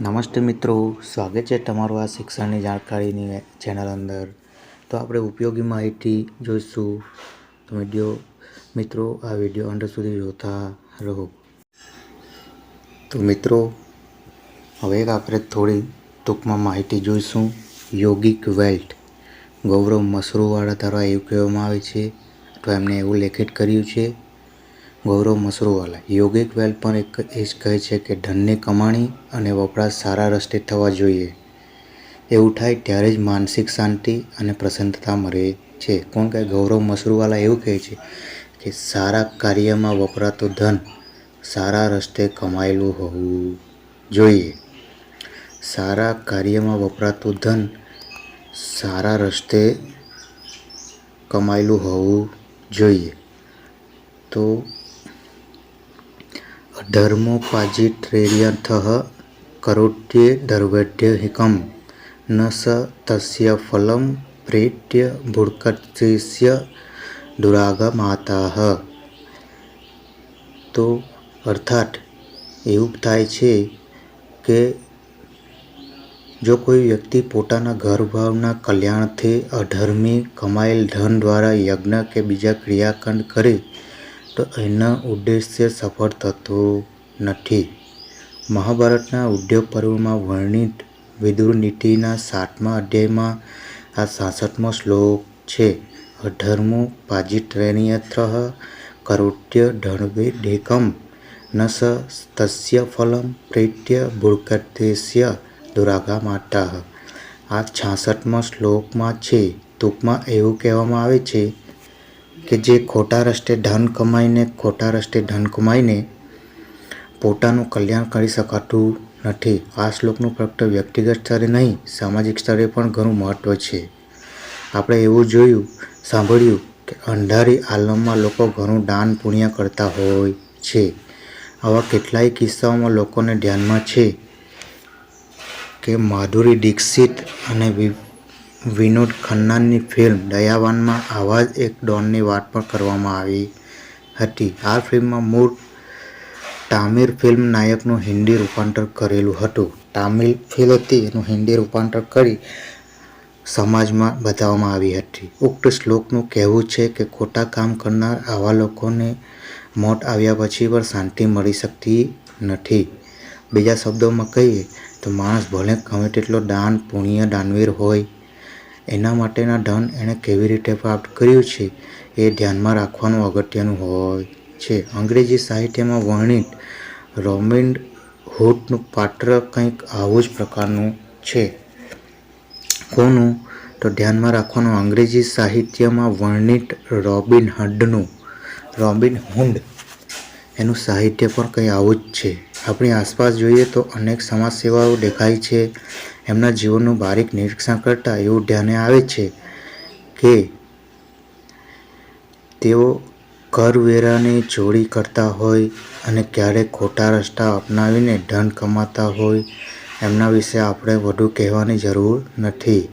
નમસ્તે મિત્રો, સ્વાગત છે તમારું આ શિક્ષણની જાણકારીની ચેનલ અંદર. તો આપણે ઉપયોગી માહિતી જોઈશું. તો વીડિયો, મિત્રો, આ વીડિયો અંત સુધી જોતા રહો. તો મિત્રો, હવે આપણે થોડી ટૂંકમાં માહિતી જોઈશું. યોગિક વેલ્ટ ગૌરવ મસરૂવાળા દ્વારા એવું કહેવામાં આવે છે. તો એમણે એવું લેખિત કર્યું છે. ગૌરવ મસરૂવાલા યોગિક વેલ પણ એક એ જ કહે છે કે ધનની કમાણી અને વપરાશ સારા રસ્તે થવા જોઈએ. એવું થાય ત્યારે જ માનસિક શાંતિ અને પ્રસન્નતા મળે છે. કોણ કે ગૌરવ મસરૂવાલા એવું કહે છે કે સારા કાર્યમાં વપરાતું ધન સારા રસ્તે કમાયેલું હોવું જોઈએ. સારા કાર્યમાં વપરાતું ધન સારા રસ્તે કમાયેલું હોવું જોઈએ. તો धर्मोपाजितैर्यथः करोत्ये दर्व्येऽहं न स तस्य फलं प्रेत्य भुङ्क्तस्य दुरागमातः। તો અર્થાત એવું થાય છે કે જો કોઈ વ્યક્તિ પોતાના ઘર કલ્યાણથી અધર્મી, કમાયેલ ધન દ્વારા યજ્ઞ કે બીજા ક્રિયાકાંડ કરે તો એના ઉદ્દેશ્ય સફળ થતું નથી. મહાભારતના ઉદ્યોગ પર્વમાં વર્ણિત વિદુર નીતિના સાતમા અધ્યાયમાં આ સાસઠમો શ્લોક છે, અધર્મો પાજિત્રેણિયત્ર કરોટ્ય ધણવે ડેકમ ન સ તસ્ય ફલમ પ્રેત્ય ભૂર્કટેસ્ય દુરાગા માતા આ છાસઠમાં શ્લોકમાં છે. ટૂંકમાં એવું કહેવામાં આવે છે કે જે ખોટા રસ્તે ધન કમાઈને, ખોટા રસ્તે ધન કમાઈને પોતાનું કલ્યાણ કરી શકાતું નથી. આ શ્લોકનું ફક્ત વ્યક્તિગત સ્તરે નહીં, સામાજિક સ્તરે પણ ઘણું મહત્ત્વ છે. આપણે એવું જોયું, સાંભળ્યું કે અંધારી આલમમાં લોકો ઘણું દાન પુણ્ય કરતા હોય છે. આવા કેટલાય કિસ્સાઓમાં લોકોને ધ્યાનમાં છે કે માધુરી દીક્ષિત અને વિનોદ ખન્નાની ફિલ્મ દયાવાનમાં આવા જ એક ડોનની વાત પણ કરવામાં આવી હતી. આ ફિલ્મમાં મૂળ તામિલ ફિલ્મ નાયકનું હિન્દી રૂપાંતર કરેલું હતું. તામિલ ફિલ્મ હતી, એનું હિન્દી રૂપાંતર કરી સમાજમાં બતાવવામાં આવી હતી. ઉક્ત શ્લોકનું કહેવું છે કે, ખોટા કામ કરનાર આવા લોકોને મોત આવ્યા પછી પણ શાંતિ મળી શકતી નથી. બીજા શબ્દોમાં કહીએ તો, માણસ ભલે ગમે તેટલો દાન, પુણ્ય, દાનવીર હોય એના માટેના ધન એણે કેવી રીતે પ્રાપ્ત કર્યું છે એ ધ્યાનમાં રાખવાનું અગત્યનું હોય છે. અંગ્રેજી સાહિત્યમાં વર્ણિત રોબિન હુડનું પાત્ર કંઈક આવું જ પ્રકારનું છે. કોનું? તો ધ્યાનમાં રાખવાનું અંગ્રેજી સાહિત્યમાં વર્ણિત રોબિન હડનું. રોબિન હુંડ. એનું સાહિત્ય પણ કંઈ આવું જ છે. આપણી આસપાસ જોઈએ તો અનેક સમાજ સેવાઓ દેખાય છે. એમના જીવનનું બારીક નિરીક્ષણ કરતાં એવું ધ્યાને આવે છે કે તેઓ કરવેરાની ચોરી કરતા હોય અને ક્યારેક ખોટા રસ્તા અપનાવીને ધન કમાતા હોય, એમના વિશે આપણે વધુ કહેવાની જરૂર નથી.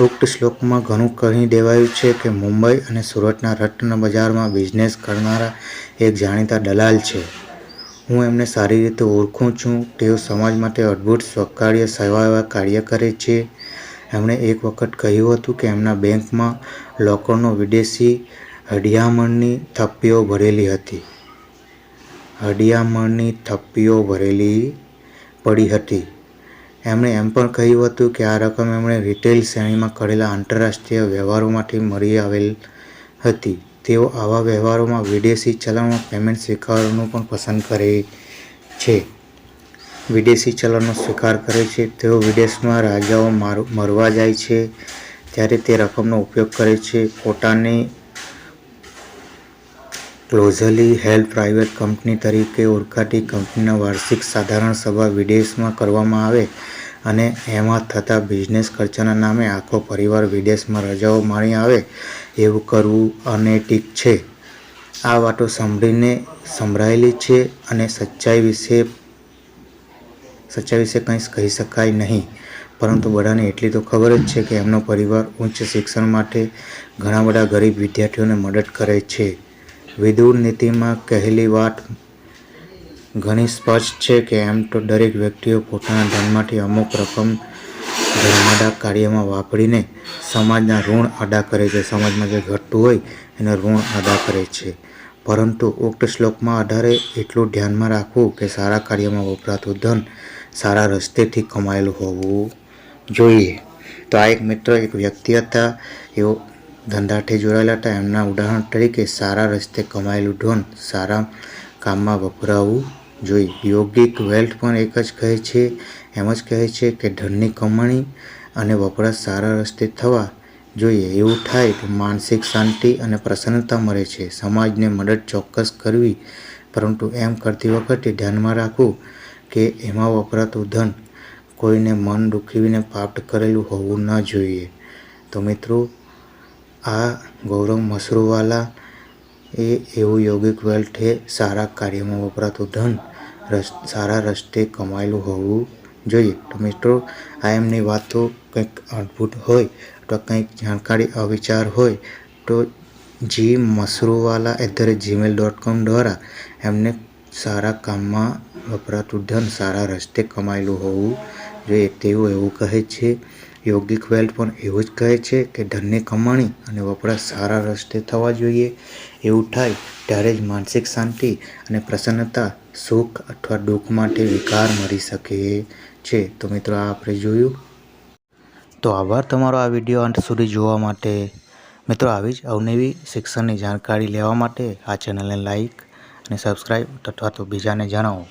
ઉક્ત શ્લોકમાં ઘણું કહી દેવાયું છે કે મુંબઈ અને સુરતના રત્ન બજારમાં બિઝનેસ કરનારા એક જાણીતા દલાલ છે. હું એમને સારી રીતે ઓળખું છું. તેઓ સમાજ માટે અદ્ભુત સ્વકાર્ય સેવા એવા કાર્ય કરે છે. એમણે એક વખત કહ્યું હતું કે એમના બેંકમાં લોકરનો વિદેશી હડિયામણની થપ્પીઓ ભરેલી હતી. હડિયામણની થપ્પીઓ ભરેલી પડી હતી. એમણે એમ પણ કહ્યું હતું કે આ રકમ એમણે રિટેલ શ્રેણીમાં કરેલા આંતરરાષ્ટ્રીય વ્યવહારોમાંથી મળી આવેલ હતી. તેઓ આવા વ્યવહારોમાં વિદેશી ચલણમાં પેમેન્ટ સ્વીકારવાનું પણ પસંદ કરે છે. વિદેશી ચલણનો સ્વીકાર કરે છે. તેઓ વિદેશમાં રાજાઓ મરવા જાય છે. ત્યારે તે રકમનો ઉપયોગ કરે છે. પોતાની ક્લોઝલી હેલ્થ પ્રાઇવેટ કંપની તરીકે ઓળખાતી કંપનીના વાર્ષિક સાધારણ સભા વિદેશમાં કરવામાં આવે અને એમાં થતા બિઝનેસ ખર્ચાના નામે આખો પરિવાર વિદેશમાં રજાઓ માણી આવે એવું કરવું અનૈતિક છે. આ વાતો સાંભળીને સંભળાયેલી છે અને સચ્ચાઈ વિશે સચ્ચાઈ વિશે કંઈ કહી શકાય નહીં. પરંતુ બધાને એટલી તો ખબર જ છે કે એમનો પરિવાર ઉચ્ચ શિક્ષણ માટે ઘણા બધા ગરીબ વિદ્યાર્થીઓને મદદ કરે છે. વિદુર નીતિમાં કહેલી વાત ઘણી સ્પષ્ટ છે કે એમ તો દરેક વ્યક્તિઓ પોતાના ધનમાંથી અમુક રકમ ધર્માદા કાર્યમાં વાપરીને સમાજના ઋણ અદા કરે છે. સમાજમાં જે ઘટતું હોય એને ઋણ અદા કરે છે. પરંતુ ઉક્ત શ્લોકમાં આધારે એટલું ધ્યાનમાં રાખવું કે સારા કાર્યમાં વપરાતું ધન સારા રસ્તેથી કમાયેલું હોવું જોઈએ. તો આ એક મિત્ર, એક વ્યક્તિ હતા. એઓ ધંધાથી જોડાયેલા હતા. એમના ઉદાહરણ તરીકે સારા રસ્તે કમાયેલું ધન સારા કામમાં વપરાવું જોઈએ યોગિક વેલ્થ પણ એક જ કહે છે, એમ જ કહે છે કે ધનની કમાણી અને વપરાશ સારા રસ્તે થવા જોઈએ એવું થાય તો માનસિક શાંતિ અને પ્રસન્નતા મળે છે. સમાજને મદદ ચોક્કસ કરવી, પરંતુ એમ કરતી વખતે ધ્યાનમાં રાખવું કે એમાં વપરાતું ધન કોઈને મન દુખીને પ્રાપ્ત કરેલું હોવું ન જોઈએ. તો મિત્રો, આ ગૌરવ મસરૂવાલા એ એવું યોગિક વેલ્થ એ સારા કાર્યમાં વપરાતું ધન રસ, સારા રસ્તે કમાયેલું હોવું જોઈએ. તો મિત્રો, આ એમની વાતો કંઈક અદ્ભુત હોય, તો કંઈક જાણકારી અવિચાર હોય, તો G Masruwala at the rate Gmail dot com દ્વારા એમને સારા કામમાં વપરાતું ધન, સારા રસ્તે કમાયેલું હોવું જોઈએ. તેઓ એવું કહે છે, યોગિક વેલ્થ પણ એવું જ કહે છે કે ધનની કમાણી અને વપરાશ સારા રસ્તે થવા જોઈએ. એવું થાય ત્યારે જ માનસિક શાંતિ અને પ્રસન્નતા સુખ અથવા દુઃખ માટે વિકાર મળી શકે છે. તો મિત્રો, આ આપણે જોયું. તો આભાર તમારો આ વીડિયો અંત સુધી જોવા માટે. મિત્રો, આવી જ અવનવી શિક્ષણની જાણકારી લેવા માટે આ ચેનલને લાઈક અને સબસ્ક્રાઈબ અથવા તો બીજાને જણાવો.